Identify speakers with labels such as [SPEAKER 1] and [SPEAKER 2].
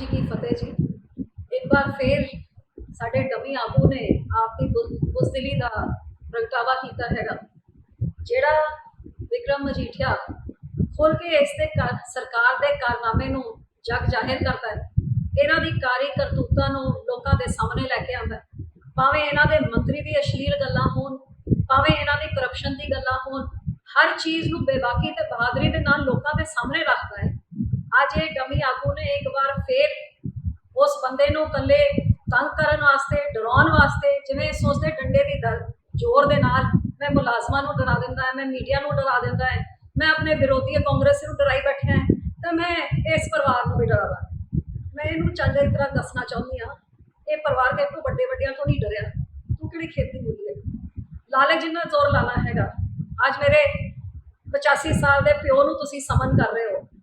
[SPEAKER 1] ਜੀ ਕੀ ਫਤਿਹ ਜੀ। ਇੱਕ ਵਾਰ ਫੇਰ ਸਾਡੇ ਡਮੀ ਆਗੂ ਨੇ ਆਪ ਦੀ ਬੁਜ਼ਦਿਲੀ ਦਾ ਪ੍ਰਗਟਾਵਾ ਕੀਤਾ ਹੈਗਾ, ਜਿਹੜਾ ਵਿਕਰਮ ਮਜੀਠੀਆ ਖੁੱਲ ਕੇ ਇਸ ਤੇ ਸਰਕਾਰ ਦੇ ਕਾਰਨਾਮੇ ਨੂੰ ਜਗ ਜਾਹਿਰ ਕਰਦਾ ਹੈ। ਇਹਨਾਂ ਦੀ ਕਾਰੀ ਕਰਤੂਤਾਂ ਨੂੰ ਲੋਕਾਂ ਦੇ ਸਾਹਮਣੇ ਲੈ ਕੇ ਆਉਂਦਾ ਭਾਵੇਂ ਇਹਨਾਂ ਦੇ ਮੰਤਰੀ ਦੀ ਅਸ਼ਲੀਲ ਗੱਲਾਂ ਹੋਣ, ਭਾਵੇਂ ਇਹਨਾਂ ਦੀ ਕਰਪਸ਼ਨ ਦੀ ਗੱਲਾਂ ਹੋਣ, ਹਰ ਚੀਜ਼ ਨੂੰ ਬੇਬਾਕੀ ਤੇ ਬਹਾਦਰੀ ਦੇ ਨਾਲ ਲੋਕਾਂ ਦੇ ਸਾਹਮਣੇ ਰੱਖ ਅੱਜ ਇਹ ਡਮੀ ਆਗੂ ਨੇ ਇੱਕ ਵਾਰ ਫੇਰ ਉਸ ਬੰਦੇ ਨੂੰ ਇਕੱਲੇ ਤੰਗ ਕਰਨ ਵਾਸਤੇ, ਡਰਾਉਣ ਵਾਸਤੇ, ਜਿਵੇਂ ਸੋਚਦੇ ਡੰਡੇ ਦੀ ਦਰ ਜ਼ੋਰ ਦੇ ਨਾਲ ਮੈਂ ਮੁਲਾਜ਼ਮਾਂ ਨੂੰ ਡਰਾ ਦਿੰਦਾ ਹੈ, ਮੈਂ ਮੀਡੀਆ ਨੂੰ ਡਰਾ ਦਿੰਦਾ ਹੈ, ਮੈਂ ਆਪਣੇ ਵਿਰੋਧੀ ਕਾਂਗਰਸ ਨੂੰ ਡਰਾਈ ਬੈਠਿਆ ਹੈ, ਤਾਂ ਮੈਂ ਇਸ ਪਰਿਵਾਰ ਨੂੰ ਵੀ ਡਰਾਵਾ ਮੈਂ ਇਹਨੂੰ ਚੰਗੀ ਤਰ੍ਹਾਂ ਦੱਸਣਾ ਚਾਹੁੰਦੀ ਹਾਂ, ਇਹ ਪਰਿਵਾਰ ਕੇ ਤੂੰ ਵੱਡੇ ਵੱਡਿਆਂ ਤੋਂ ਨਹੀਂ ਡਰਿਆ। ਤੂੰ ਕਿਹੜੀ ਖੇਤੀ ਮੁੱਲੀ ਹੈ? ਲਾਲਚ ਜਿੰਨਾ ਜ਼ੋਰ ਲਾਣਾ ਹੈਗਾ। ਅੱਜ ਮੇਰੇ 85 ਸਾਲ ਦੇ ਪਿਓ ਨੂੰ ਤੁਸੀਂ ਸਮਨ ਕਰ ਰਹੇ ਹੋ।